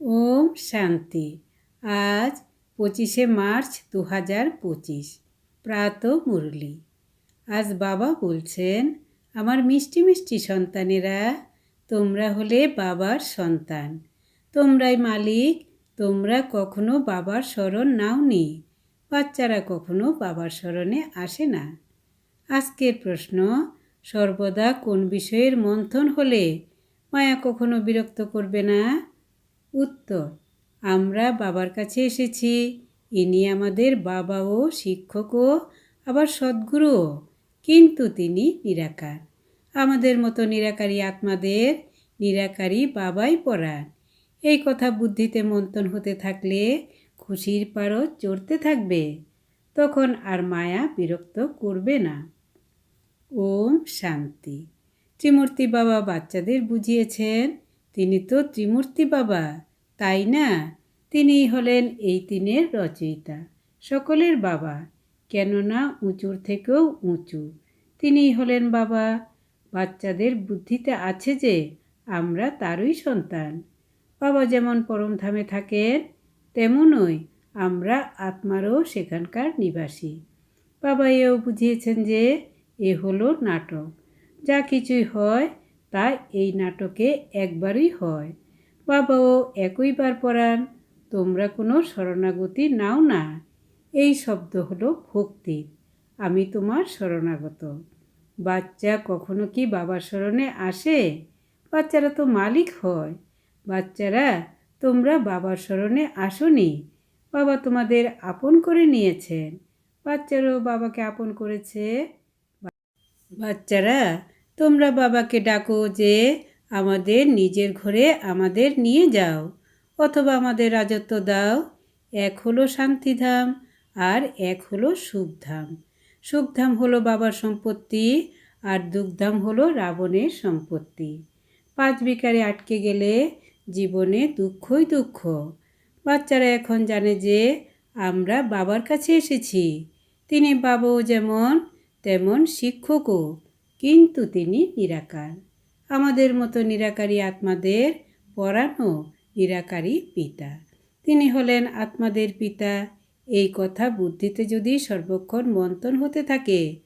ওম শান্তি। আজ পঁচিশে মার্চ দু হাজার পঁচিশ। প্রাত মুরলি। আজ বাবা বলছেন, আমার মিষ্টি মিষ্টি সন্তানেরা, তোমরা হলে বাবার সন্তান। তোমরাই মালিক, তোমরা কখনো বাবার স্মরণ নাও নাওনি। বাচ্চারা কখনো বাবার স্মরণে আসে না। আজকের প্রশ্ন, সর্বদা কোন বিষয়ের মন্থন হলে মায়া কখনো বিরক্ত করবে না? উত্তর, আমরা বাবার কাছে এসেছি। ইনি আমাদের বাবাও, শিক্ষকও, আবার সদ্গুরুও। কিন্তু তিনি নিরাকার। আমাদের মতো নিরাকারী আত্মাদের নিরাকারী বাবাই পড়ান এই কথা বুদ্ধিতে মন্থন হতে থাকলে খুশির পারও চড়তে থাকবে। তখন আর মায়া বিরক্ত করবে না। ওম শান্তি। ত্রিমূর্তি বাবা বাচ্চাদের বুঝিয়েছেন তিনি তো ত্রিমূর্তি বাবা, তাই না? তিনিই হলেন এই তিনের রচয়িতা, সকলের বাবা, কেননা উঁচুর থেকেও উঁচু। তিনিই হলেন বাবা, বাচ্চাদের বুদ্ধিতে আছে যে আমরা তারই সন্তান। বাবা যেমন পরমধামে থাকেন, তেমনই আমরা আত্মারও সেখানকার নিবাসী। বাবা এও বুঝিয়েছেন যে এ হলো নাটক। যা কিছুই হয় তা এই নাটকে একবারই হয়। বাবাও একইবার পড়ান, তোমরা কোনো শরণাগতি নাও না। এই শব্দ হলো ভক্তি। আমি তোমার শরণাগত। বাচ্চা কখনো কি বাবার স্মরণে আসে? বাচ্চারা তো মালিক হয়। বাচ্চারা, তোমরা বাবার স্মরণে আসনি। বাবা তোমাদের আপন করে নিয়েছেন। বাচ্চারাও বাবাকে আপন করেছে। বাচ্চারা তোমরা বাবাকে ডাকো যে আমাদের নিজের ঘরে আমাদের নিয়ে যাও, অথবা আমাদের রাজত্ব দাও। এক হলো শান্তিধাম আর এক হলো সুখধাম। সুখধাম হলো বাবার সম্পত্তি আর দুঃখধাম হলো রাবণের সম্পত্তি। পাঁচ বিকারে আটকে গেলে জীবনে দুঃখই দুঃখ। বাচ্চারা এখন জানে যে আমরা বাবার কাছে এসেছি। তিনি বাবাও যেমন, তেমন শিক্ষকও। কিন্তু তিনি নিরাকার। আমাদের মতো নিরাকারী আত্মাদের পড়ানো নিরাকারী পিতা। তিনি হলেন আত্মাদের পিতা। এই কথা বুদ্ধিতে যদি সর্বক্ষণ মন্থন হতে থাকে,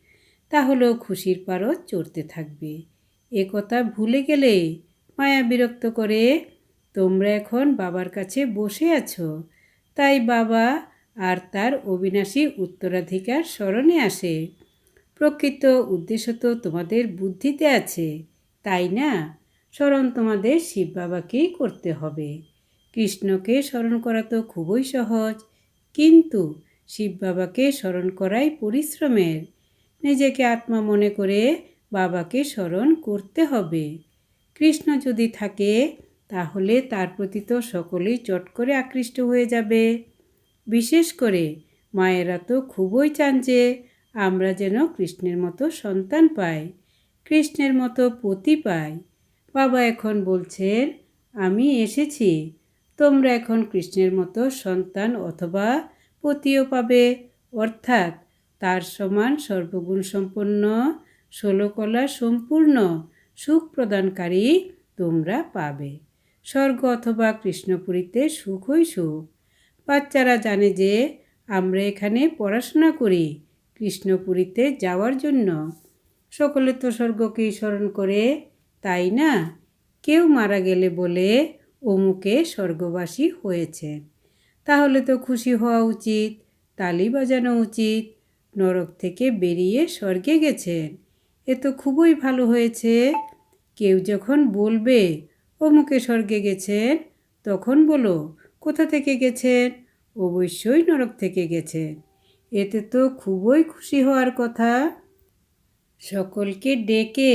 তাহলেও খুশির পারও চড়তে থাকবে। এ কথা ভুলে গেলে মায়া বিরক্ত করে, তোমরা এখন বাবার কাছে বসে আছো। তাই বাবা আর তার অবিনাশী উত্তরাধিকার স্মরণে আসে। প্রকৃত উদ্দেশ্য তো তোমাদের বুদ্ধিতে আছে, তাই না? স্মরণ তোমাদের শিব বাবাকেই করতে হবে। কৃষ্ণকে স্মরণ করা তো খুবই সহজ, কিন্তু শিব বাবাকে স্মরণ করাই পরিশ্রমের। নিজেকে আত্মা মনে করে বাবাকে স্মরণ করতে হবে। কৃষ্ণ যদি থাকে, তাহলে তার প্রতি তো সকলেই চট করে আকৃষ্ট হয়ে যাবে। বিশেষ করে মায়েরা তো খুবই চান যে আমরা যেন কৃষ্ণের মতো সন্তান পাই, কৃষ্ণের মতো পতি পাই। বাবা এখন বলছেন, আমি এসেছি, তোমরা এখন কৃষ্ণের মতো সন্তান অথবা পতিও পাবে। অর্থাৎ তার সমান সর্বগুণ সম্পন্ন ষোলকলা সম্পূর্ণ, সুখ প্রদানকারী তোমরা পাবে। স্বর্গ অথবা কৃষ্ণপুরীতে সুখই সুখ। বাচ্চারা জানে যে আমরা এখানে পড়াশোনা করি কৃষ্ণপুরীতে যাওয়ার জন্য। সকলে তো স্বর্গকেই স্মরণ করে, তাই না? কেউ মারা গেলে বলে, অমুকে স্বর্গবাসী হয়েছে। তাহলে তো খুশি হওয়া উচিত, তালি বাজানো উচিত, নরক থেকে বেরিয়ে স্বর্গে গেছেন। এ তো খুবই ভালো হয়েছে। কেউ যখন বলবে, অমুকে স্বর্গে গেছেন? তখন বলো, কোথা থেকে গেছেন? অবশ্যই নরক থেকে গেছেন। এতে তো খুবই খুশি হওয়ার কথা। সকলকে ডেকে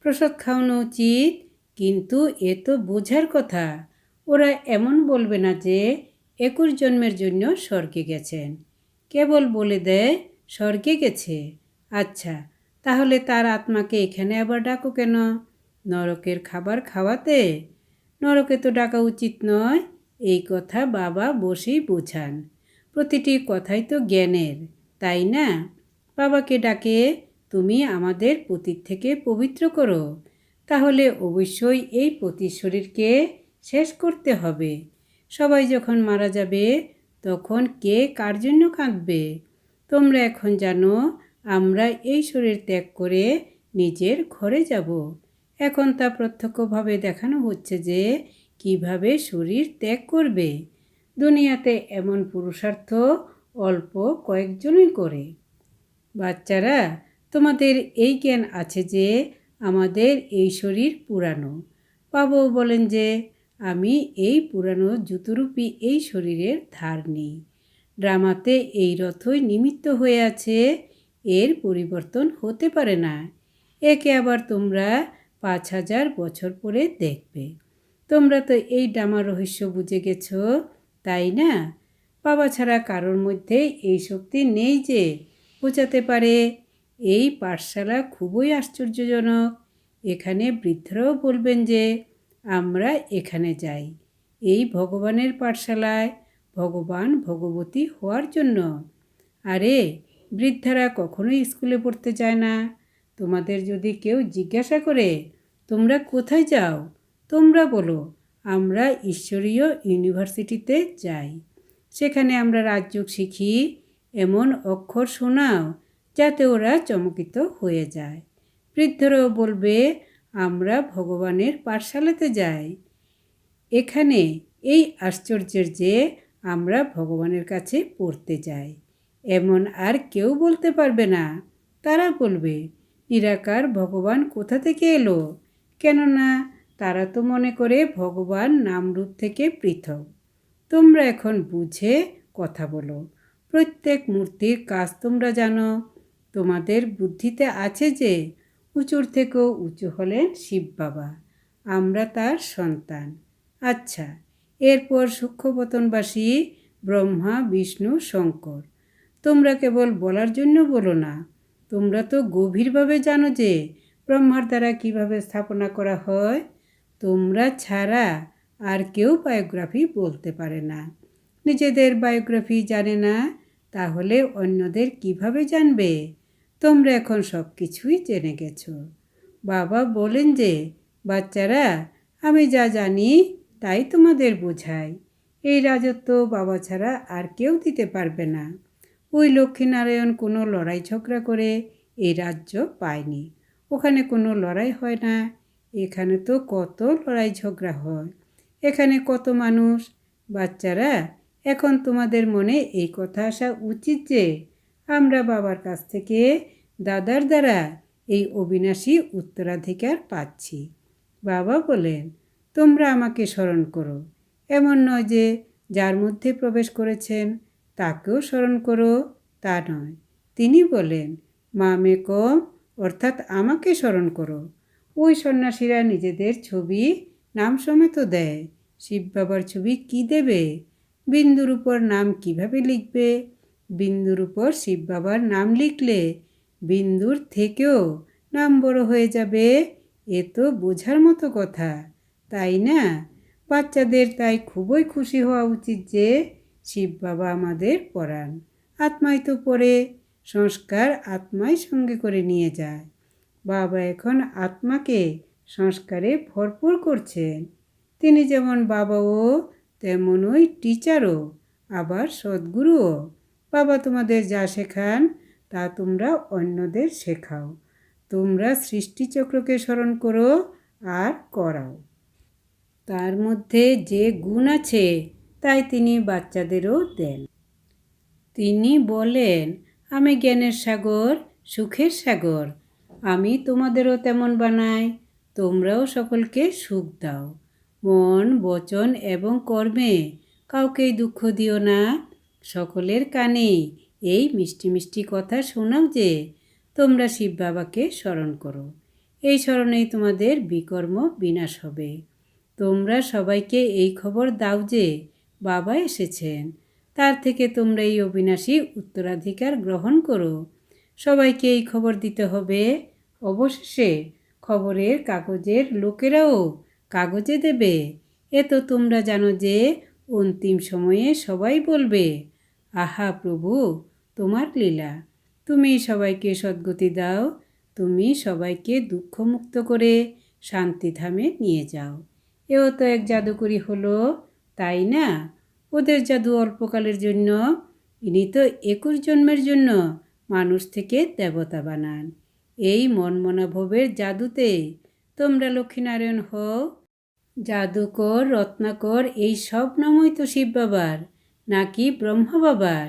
প্রসাদ খাওয়ানো উচিত, কিন্তু এ তো বোঝার কথা। ওরা এমন বলবে না যে একুশ জন্মের জন্য স্বর্গে গেছেন। কেবল বলে দেয়, স্বর্গে গেছে। আচ্ছা তাহলে তার আত্মাকে এখানে আবার ডাকো কেন? নরকের খাবার খাওয়াতে? নরকে তো ডাকা উচিত নয়, এই কথা বাবা বসেই বোঝান। প্রতিটি কথাই তো জ্ঞানের, তাই না? বাবাকে ডাকে, তুমি আমাদের পতির থেকে পবিত্র করো। তাহলে অবশ্যই এই পতির শরীরকে শেষ করতে হবে। সবাই যখন মারা যাবে, তখন কে কার জন্য কাঁদবে? তোমরা এখন জানো, আমরা এই শরীর ত্যাগ করে নিজের ঘরে যাব। এখন তা প্রত্যক্ষভাবে দেখানো হচ্ছে যে, কীভাবে শরীর ত্যাগ করবে। দুনিয়াতে এমন পুরুষার্থ অল্প কয়েকজনই করে। বাচ্চারা, তোমাদের এই জ্ঞান আছে যে, আমাদের এই শরীর পুরানো। বাবাও বলেন যে, আমি এই পুরানো জুতোরূপী এই শরীরের ধার নিই। ড্রামাতে এই রথই নিমিত্ত হয়ে আছে, এর পরিবর্তন হতে পারে না। একে আবার তোমরা পাঁচ হাজার বছর পরে দেখবে। তোমরা তো এই ড্রামার রহস্য বুঝে গেছো তাই না? বাবা ছাড়া কারোর মধ্যে এই শক্তি নেই যে বোঝাতে পারে। এই পাঠশালা খুবই আশ্চর্যজনক। এখানে বৃদ্ধরাও বলবেন যে, আমরা এখানে যাই। এই ভগবানের পাঠশালায় ভগবান ভগবতী হওয়ার জন্য। আরে, বৃদ্ধারা কখনোই স্কুলে পড়তে যায় না। তোমাদের যদি কেউ জিজ্ঞাসা করে, তোমরা কোথায় যাও? তোমরা বলো। আমরা ঈশ্বরীয় ইউনিভার্সিটিতে যাই। সেখানে আমরা রাজযোগ শিখি, এমন অক্ষর শোনাও যাতে ওরা চমকিত হয়ে যায়। বৃদ্ধরাও বলবে, আমরা ভগবানের পাঠশালাতে যাই। এখানে এই আশ্চর্যের যে আমরা ভগবানের কাছে পড়তে যাই। এমন আর কেউ বলতে পারবে না। তারা বলবে, নিরাকার ভগবান কোথা থেকে এলো? কেননা তারা তো মনে করে ভগবান নামরূপ থেকে পৃথক। তোমরা এখন বুঝে কথা বলো। প্রত্যেক মূর্তির কাজ তোমরা জানো। তোমাদের বুদ্ধিতে আছে যে উঁচুর থেকেও উঁচু হলেন শিব বাবা। আমরা তার সন্তান। আচ্ছা এরপর সূক্ষ্মপতনবাসী ব্রহ্মা, বিষ্ণু, শঙ্কর। তোমরা কেবল বলার জন্য বলো না। তোমরা তো গভীরভাবে জানো যে ব্রহ্মার দ্বারা কীভাবে স্থাপনা করা হয়। তোমরা ছাড়া আর কেউ বায়োগ্রাফি বলতে পারে না। নিজেদের বায়োগ্রাফি জানে না, তাহলে অন্যদের কীভাবে জানবে? তোমরা এখন সব কিছুই জেনে গেছো। বাবা বলেন যে, বাচ্চারা, আমি যা জানি তাই তোমাদের বোঝাই। এই রাজত্ব বাবা ছাড়া আর কেউ দিতে পারবে না। ওই লক্ষ্মীনারায়ণ কোনো লড়াই ঝগড়া করে এই রাজ্য পায়নি। ওখানে কোনো লড়াই হয় না। এখানে তো কত লড়াই ঝগড়া হয়। এখানে কত মানুষ? বাচ্চারা, এখন তোমাদের মনে এই কথা আসা উচিত যে আমরা বাবার কাছ থেকে দাদার দ্বারা এই অবিনাশী উত্তরাধিকার পাচ্ছি। বাবা বলেন, তোমরা আমাকে স্মরণ করো। এমন নয় যে যার মধ্যে প্রবেশ করেছেন তাকেও স্মরণ করো, তা নয়। তিনি বলেন, মা কম, অর্থাৎ আমাকে স্মরণ করো। ওই সন্ন্যাসীরা নিজেদের ছবি নাম সমেত দেয়। শিব বাবার ছবি কি দেবে? বিন্দুর উপর নাম কীভাবে লিখবে? বিন্দুর উপর শিব বাবার নাম লিখলে বিন্দুর থেকেও নাম বড় হয়ে যাবে। এ তো বোঝার মতো কথা। তাই না? বাচ্চাদের তাই খুবই খুশি হওয়া উচিত যে শিব বাবা আমাদের পড়ান আত্মাই তো পড়ে, সংস্কার আত্মাই সঙ্গে করে নিয়ে যায়। বাবা এখন আত্মাকে সংস্কারে ভরপুর করছেন তিনি যেমন বাবাও, তেমনই টিচারও, আবার সদ্গুরুও। বাবা তোমাদের যা শেখান, তা তোমরা অন্যদের শেখাও। তোমরা সৃষ্টিচক্রকে স্মরণ করো আর করাও। তার মধ্যে যে গুণ আছে, তাই তিনি বাচ্চাদেরও দেন। তিনি বলেন, আমি জ্ঞানের সাগর, সুখের সাগর আমি তোমাদেরও তেমন বানাই, তোমরাও সকলকে সুখ দাও। মন, বচন এবং কর্মে কাউকেই দুঃখ দিও না। সকলের কানে এই মিষ্টি মিষ্টি কথা শোনাও যে, তোমরা শিব বাবাকে স্মরণ করো। এই স্মরণেই তোমাদের বিকর্ম বিনাশ হবে। তোমরা সবাইকে এই খবর দাও যে, বাবা এসেছেন। তার থেকে তোমরা এই অবিনাশী উত্তরাধিকার গ্রহণ করো। সবাইকে এই খবর দিতে হবে অবশেষে খবরের কাগজের লোকেরাও কাগজে দেবে। এ তো তোমরা জানো যে অন্তিম সময়ে সবাই বলবে, আহা প্রভু, তোমার লীলা। তুমি সবাইকে সদ্গতি দাও, তুমি সবাইকে দুঃখমুক্ত করে শান্তিধামে নিয়ে যাও। এও তো এক জাদুকরি হলো, তাই না? ওদের জাদু অল্পকালের জন্য, ইনি তো একুশ জন্মের জন্য মানুষ থেকে দেবতা বানান। এই মনমনাভবের জাদুতে। তোমরা লক্ষ্মীনারায়ণ হও, জাদুকর, রত্নাকর, এই সব নামই তো শিব বাবার, নাকি ব্রহ্মা বাবার।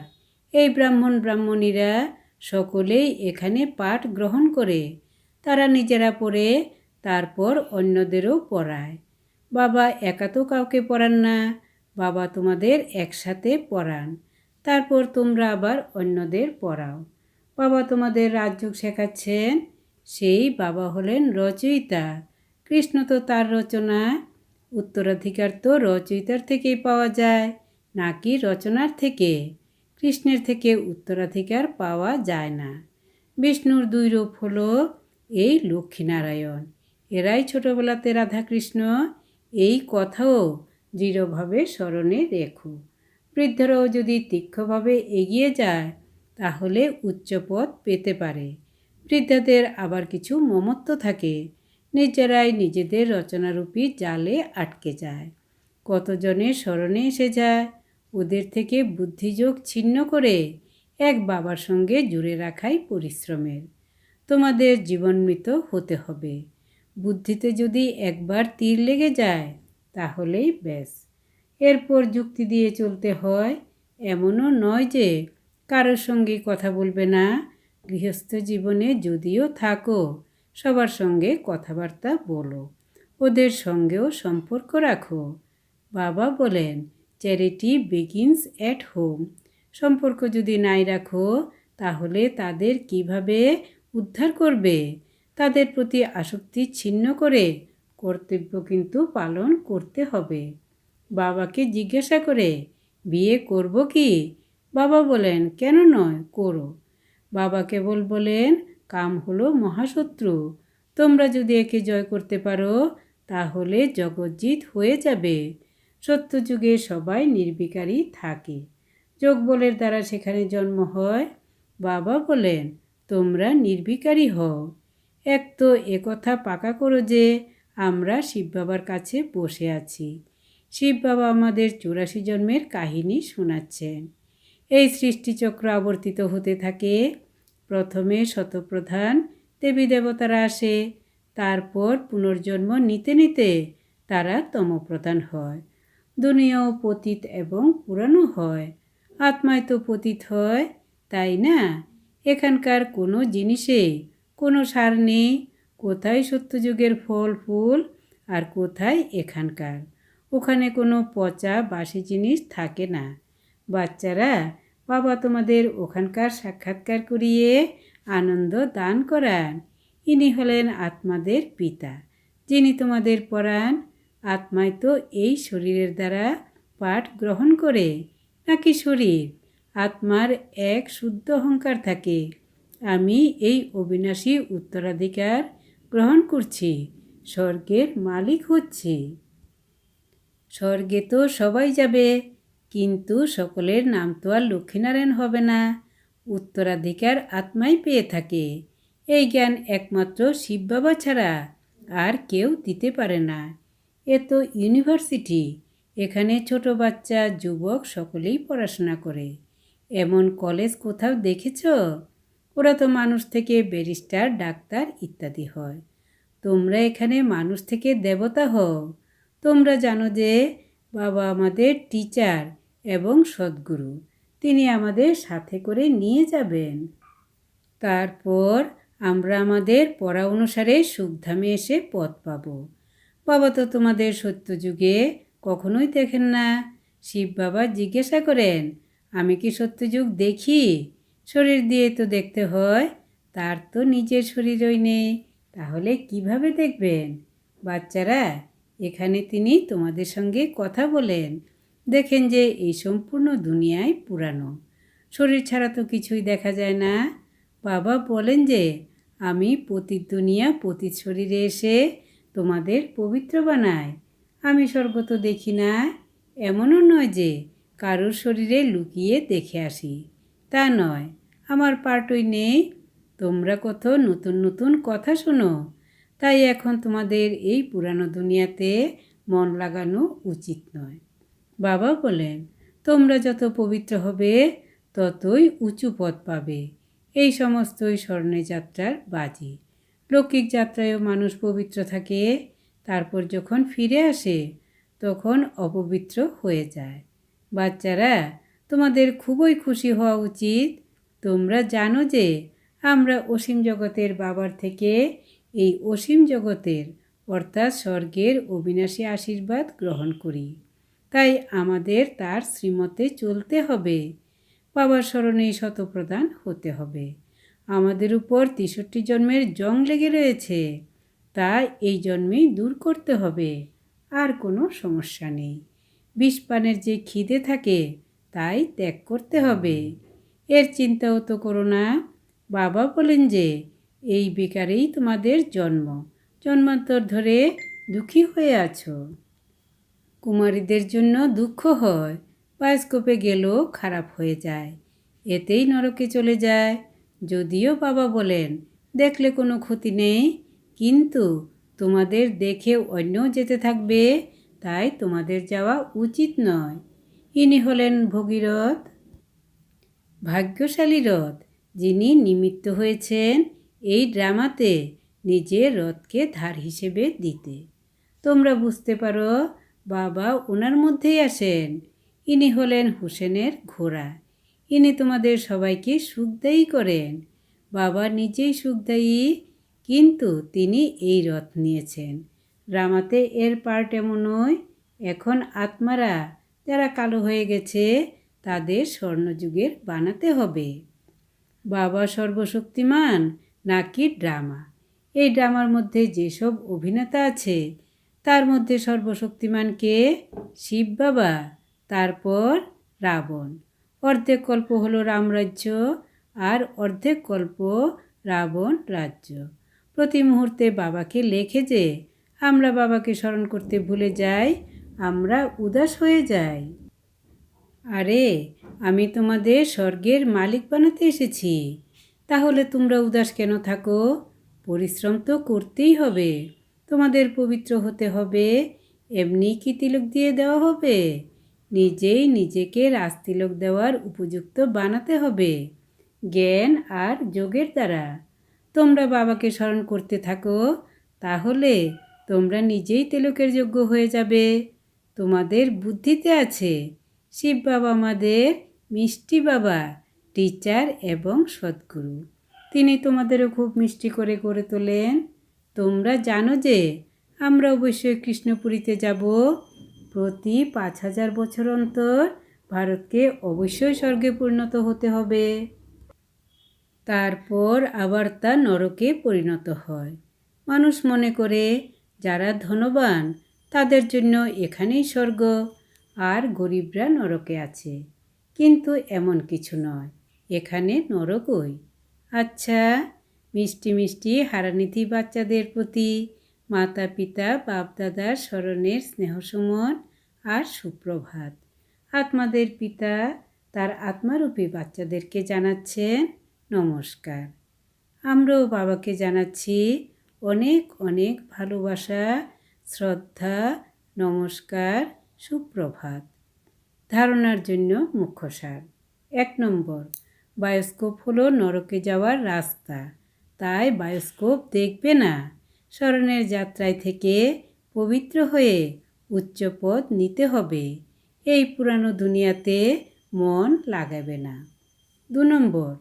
এই ব্রাহ্মণ, ব্রাহ্মণীরা সকলেই এখানে পাঠ গ্রহণ করে। তারা নিজেরা পড়ে, তারপর অন্যদেরও পড়ায়। বাবা, একা তো কাউকে পড়ান না। বাবা তোমাদের একসাথে পড়ান। তারপর তোমরা আবার অন্যদের পড়াও। বাবা তোমাদের রাজযোগ শেখাচ্ছেন। সেই বাবা হলেন রচয়িতা। কৃষ্ণ তো তার রচনা, উত্তরাধিকার তো রচয়িতার থেকেই পাওয়া যায়, নাকি রচনার থেকে? কৃষ্ণের থেকে উত্তরাধিকার পাওয়া যায় না। বিষ্ণুর দুই রূপ হলো এই লক্ষ্মীনারায়ণ। এরাই ছোটোবেলাতে রাধাকৃষ্ণ। এই কথাও দৃঢ়ভাবে স্মরণে রেখো। বৃদ্ধরাও যদি তীক্ষ্ণভাবে এগিয়ে যায় তাহলে উচ্চপদ পেতে পারে। বৃদ্ধাদের আবার কিছু মমত্ব থাকে। নিজেরাই নিজেদের রচনারূপী জালে আটকে যায়। কতজনের স্মরণে এসে যায়? ওদের থেকে বুদ্ধিযোগ ছিন্ন করে এক বাবার সঙ্গে জুড়ে রাখাই পরিশ্রমের। তোমাদের জীবনমৃত হতে হবে। বুদ্ধিতে যদি একবার তীর লেগে যায়, তাহলেই ব্যাস। এরপর যুক্তি দিয়ে চলতে হয়, এমনও নয় যে কারোর সঙ্গে কথা বলবে না। গৃহস্থ জীবনে যদিও থাকো, সবার সঙ্গে কথাবার্তা বলো, ওদের সঙ্গেও সম্পর্ক রাখো। বাবা বলেন চ্যারিটি বিগিনস অ্যাট হোম সম্পর্ক যদি নাই রাখো, তাহলে তাদের কীভাবে উদ্ধার করবে? তাদের প্রতি আসক্তি ছিন্ন করে কর্তব্য কিন্তু পালন করতে হবে। বাবাকে জিজ্ঞাসা করে, বিয়ে করব কি? বাবা বলেন, কেন নয়? করো। বাবা কেবল বলেন, কাম হলো মহাশত্রু। তোমরা যদি একে জয় করতে পারো, তাহলে জগজ্জিৎ হয়ে যাবে। সত্যযুগে সবাই নির্বিকারী থাকে। যোগবলের দ্বারা সেখানে জন্ম হয়। বাবা বলেন, তোমরা নির্বিকারী হও। এক তো একথা পাকা করো যে, আমরা শিব বাবার কাছে বসে আছি। শিব বাবা আমাদের চুরাশি জন্মের কাহিনী শোনাচ্ছেন। এই সৃষ্টিচক্র আবর্তিত হতে থাকে। প্রথমে শতপ্রধান দেবী দেবতারা আসে, তারপর পুনর্জন্ম নিতে নিতে তারা তমপ্রধান হয়। দুনিয়াও পতিত এবং পুরানো হয়। আত্মায় তো পতিত হয়, তাই না? এখানকার কোনো জিনিসে কোনো সার নেই। কোথায় সত্যযুগের ফল, ফুল আর কোথায় এখানকার? ওখানে কোনো পচা বাসি জিনিস থাকে না। বাচ্চারা, বাবা তোমাদের ওখানকার সাক্ষাৎকার করিয়ে আনন্দ দান করান। ইনি হলেন আত্মাদের পিতা, যিনি তোমাদের পড়ান আত্মায় তো এই শরীরের দ্বারা পাঠ গ্রহণ করে, নাকি শরীর? আত্মার এক শুদ্ধ অহংকার থাকে। আমি এই অবিনাশী উত্তরাধিকার গ্রহণ করছি, স্বর্গের মালিক হচ্ছি। স্বর্গে তো সবাই যাবে কিন্তু সকলের নাম তো আর লক্ষ্মীনারায়ণ হবে না। উত্তরাধিকার আত্মাই পেয়ে থাকে। এই জ্ঞান একমাত্র শিব বাবা ছাড়া আর কেউ দিতে পারে না। এ তো ইউনিভার্সিটি। এখানে ছোট বাচ্চা, যুবক সকলেই পড়াশোনা করে। এমন কলেজ কোথাও দেখেছ? ওরা তো মানুষ থেকে ব্যারিস্টার, ডাক্তার ইত্যাদি হয়। তোমরা এখানে মানুষ থেকে দেবতা হও। তোমরা জানো যে বাবা আমাদের টিচার এবং সদ্গুরু, তিনি আমাদের সাথে করে নিয়ে যাবেন। তারপর আমরা আমাদের পড়া অনুসারে সুখধামে এসে পথ পাব। বাবা তো তোমাদের সত্যযুগে কখনোই দেখেন না। শিব বাবা জিজ্ঞাসা করেন, আমি কি সত্যযুগ দেখি? শরীর দিয়ে তো দেখতে হয়, তার তো নিজের শরীরই নেই, তাহলে কীভাবে দেখবেন? বাচ্চারা, এখানে তিনি তোমাদের সঙ্গে কথা বলেন। দেখেন যে এই সম্পূর্ণ দুনিয়ায় পুরানো। শরীর ছাড়া তো কিছুই দেখা যায় না। বাবা বলেন যে, আমি পতিত দুনিয়া পতিত শরীরে এসে তোমাদের পবিত্র বানাই। আমি স্বর্গ তো দেখি না। এমনও নয় যে কারোর শরীরে লুকিয়ে দেখে আসি। তা নয়। আমার পার্টই নেই। তোমরা কত নতুন নতুন কথা শোনো। তাই এখন তোমাদের এই পুরানো দুনিয়াতে মন লাগানো উচিত নয়। বাবা বলেন, তোমরা যত পবিত্র হবে, ততই উঁচু পথ পাবে। এই সমস্তই স্মরণে যাত্রার বাজি। লৌকিক যাত্রায়ও মানুষ পবিত্র থাকে। তারপর যখন ফিরে আসে, তখন অপবিত্র হয়ে যায়। বাচ্চারা, তোমাদের খুবই খুশি হওয়া উচিত। তোমরা জানো যে, আমরা অসীম জগতের বাবার থেকে এই অসীম জগতের অর্থাৎ স্বর্গের অবিনাশী আশীর্বাদ গ্রহণ করি। তাই আমাদের তার শ্রীমতে চলতে হবে। বাবার স্মরণে শতপ্রদান হতে হবে। আমাদের উপর তেষট্টি জন্মের জং লেগে রয়েছে। তা এই জন্মেই দূর করতে হবে। আর কোনো সমস্যা নেই। বিষ পানের যে খিদে থাকে, তাই ত্যাগ করতে হবে। এর চিন্তাও তো করো না। বাবা বলেন যে, এই বেকারেই তোমাদের জন্ম। জন্মান্তর ধরে দুঃখী হয়ে আছো। কুমারীদের জন্য দুঃখ হয়। বায়োস্কোপে গেলেও খারাপ হয়ে যায়। এতেই নরকে চলে যায়। যদিও বাবা বলেন, দেখলে কোনো ক্ষতি নেই, কিন্তু তোমাদের দেখে অন্য যেতে থাকবে, তাই তোমাদের যাওয়া উচিত নয়। ইনি হলেন ভগীরথ। ভাগ্যশালী রথ, যিনি নিমিত্ত হয়েছেন এই ড্রামাতে নিজের রথকে ধার হিসেবে দিতে। তোমরা বুঝতে পারো বাবা ওনার মধ্যেই আসেন ইনি হলেন হুসেনের ঘোড়া। ইনি তোমাদের সবাইকে সুখদায়ী করেন। বাবা নিজেই সুখদায়ী, কিন্তু তিনি এই রথ নিয়েছেন। ড্রামাতে এর পার্ট এমন নয়, এখন আত্মারা যারা কালো হয়ে গেছে, তাদের স্বর্ণযুগের বানাতে হবে। বাবা সর্বশক্তিমান, নাকি ড্রামা? এই ড্রামার মধ্যে যেসব অভিনেতা আছে তার মধ্যে সর্বশক্তিমানকে শিব বাবা। তারপর রাবণ। অর্ধেক কল্প হলো রামরাজ্য আর অর্ধেক কল্প রাবণ রাজ্য। প্রতি মুহূর্তে বাবাকে লেখে যে, আমরা বাবাকে স্মরণ করতে ভুলে যাই, আমরা উদাস হয়ে যাই। আরে, আমি তোমাদের স্বর্গের মালিক বানাতে এসেছি। তাহলে তোমরা উদাস কেন থাকো? পরিশ্রম তো করতেই হবে। তোমাদের পবিত্র হতে হবে। এমনি কি তিলক দিয়ে দেওয়া হবে? নিজেই নিজেকে রাজতিলক দেওয়ার উপযুক্ত বানাতে হবে। জ্ঞান আর যোগের দ্বারা। তোমরা বাবাকে স্মরণ করতে থাকো, তাহলে তোমরা নিজেই তিলকের যোগ্য হয়ে যাবে। তোমাদের বুদ্ধিতে আছে, শিব বাবা আমাদের মিষ্টি বাবা টিচার এবং সদ্গুরু। তিনি তোমাদেরও খুব মিষ্টি করে করে তোলেন। তোমরা জানো যে আমরা অবশ্যই কৃষ্ণপুরীতে যাব প্রতি পাঁচ হাজার বছর অন্তর। ভারতকে অবশ্যই স্বর্গে পরিণত হতে হবে। তারপর আবার তা নরকে পরিণত হয়। মানুষ মনে করে, যারা ধনবান, তাদের জন্য এখানেই স্বর্গ, আর গরিবরা নরকে আছে। কিন্তু এমন কিছু নয়, এখানে নরকই। আচ্ছা মিষ্টি মিষ্টি হারানিধি বাচ্চাদের প্রতি মাতা পিতা বাপদাদার স্মরণের স্নেহসুমন আর সুপ্রভাত। আত্মাদের পিতা তার আত্মারূপী বাচ্চাদেরকে জানাচ্ছেন নমস্কার। আমরাও বাবাকে জানাচ্ছি অনেক অনেক ভালোবাসা, শ্রদ্ধা, নমস্কার, সুপ্রভাত। ধারণার জন্য মুখ্য সার। এক নম্বর, বায়োস্কোপ হলো নরকে যাওয়ার রাস্তা। তাই বায়োস্কোপ দেখবে না। স্মরণের যাত্রায় থেকে পবিত্র হয়ে উচ্চপদ নিতে হবে। এই পুরানো দুনিয়াতে মন লাগাবে না। দু নম্বর,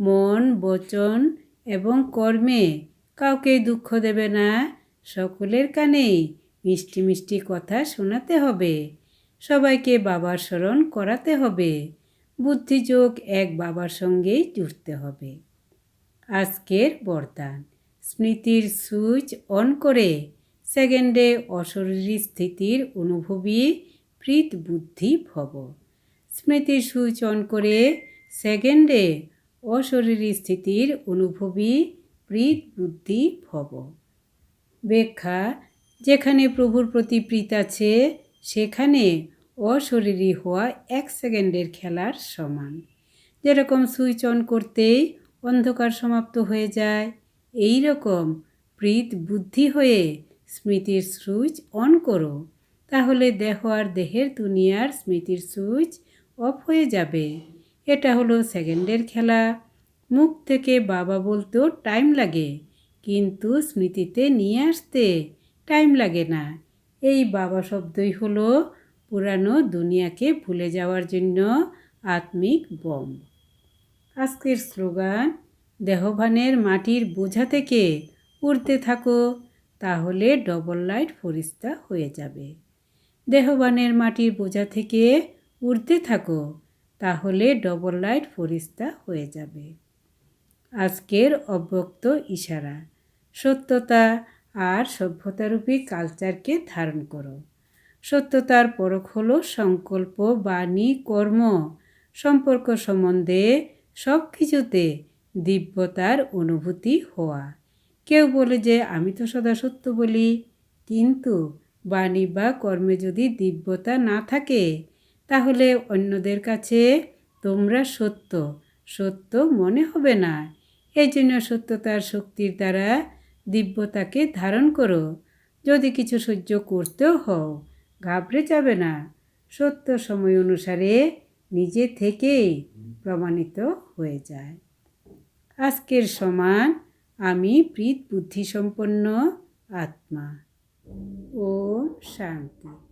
মন, বচন এবং কর্মে কাউকে দুঃখ দেবে না। সকলের কানেই মিষ্টি মিষ্টি কথা শোনাতে হবে। সবাইকে বাবার স্মরণ করাতে হবে। বুদ্ধিযোগ এক বাবার সঙ্গেই জুড়তে হবে। আজকের বরদান। স্মৃতির সুইচ অন করে সেকেন্ডে অশরীরী স্থিতির অনুভবী প্রীত বুদ্ধি ভব। স্মৃতির সুইচ অন করে সেকেন্ডে অশরীরী স্থিতির অনুভবী প্রীত বুদ্ধি ভব। ব্যাখ্যা, যেখানে প্রভুর প্রতি প্রীত আছে, সেখানে অশরীরী হওয়া এক সেকেন্ডের খেলার সমান। যেরকম সুইচ অন করতেই অন্ধকার সমাপ্ত হয়ে যায়। এই রকম প্রীত বুদ্ধি হয়ে স্মৃতির সুইচ অন করো। তাহলে দেহ আর দেহের দুনিয়ার স্মৃতির সুইচ অফ হয়ে যাবে। এটা হলো সেকেন্ডের খেলা। মুখ থেকে বাবা বলতেও টাইম লাগে, কিন্তু স্মৃতিতে নিয়ে আসতে টাইম লাগে না। এই বাবা শব্দই হলো পুরানো দুনিয়াকে ভুলে যাওয়ার জন্য আত্মিক বম। আজকের স্লোগান, দেহভানের মাটির বোঝা থেকে উড়তে থাকো, তাহলে ডবল লাইট ফরিস্তা হয়ে যাবে। দেহবানের মাটির বোঝা থেকে উড়তে থাকো, তাহলে ডবল লাইট ফরিস্তা হয়ে যাবে। আজকের অব্যক্ত ইশারা, সত্যতা আর সভ্যতারূপী কালচারকে ধারণ করো। সত্যতার পরখ হলো সংকল্প, বাণী, কর্ম, সম্পর্ক সম্বন্ধে সব কিছুতে দিব্যতার অনুভূতি হওয়া। কেউ বলে যে, আমি তো সদা সত্য বলি। কিন্তু বাণী বা কর্মে যদি দিব্যতা না থাকে, তাহলে অন্যদের কাছে তোমরা সত্য সত্য মনে হবে না। এই জন্য সত্যতার শক্তির দ্বারা দিব্যতাকে ধারণ করো। যদি কিছু সহ্য করতেও হও, ঘাবড়ে যাবে না। সত্য সময় অনুসারে নিজে থেকেই প্রমাণিত হয়ে যায়। আজকের সমান আমি প্রীত বুদ্ধিসম্পন্ন আত্মা। ও শান্তি।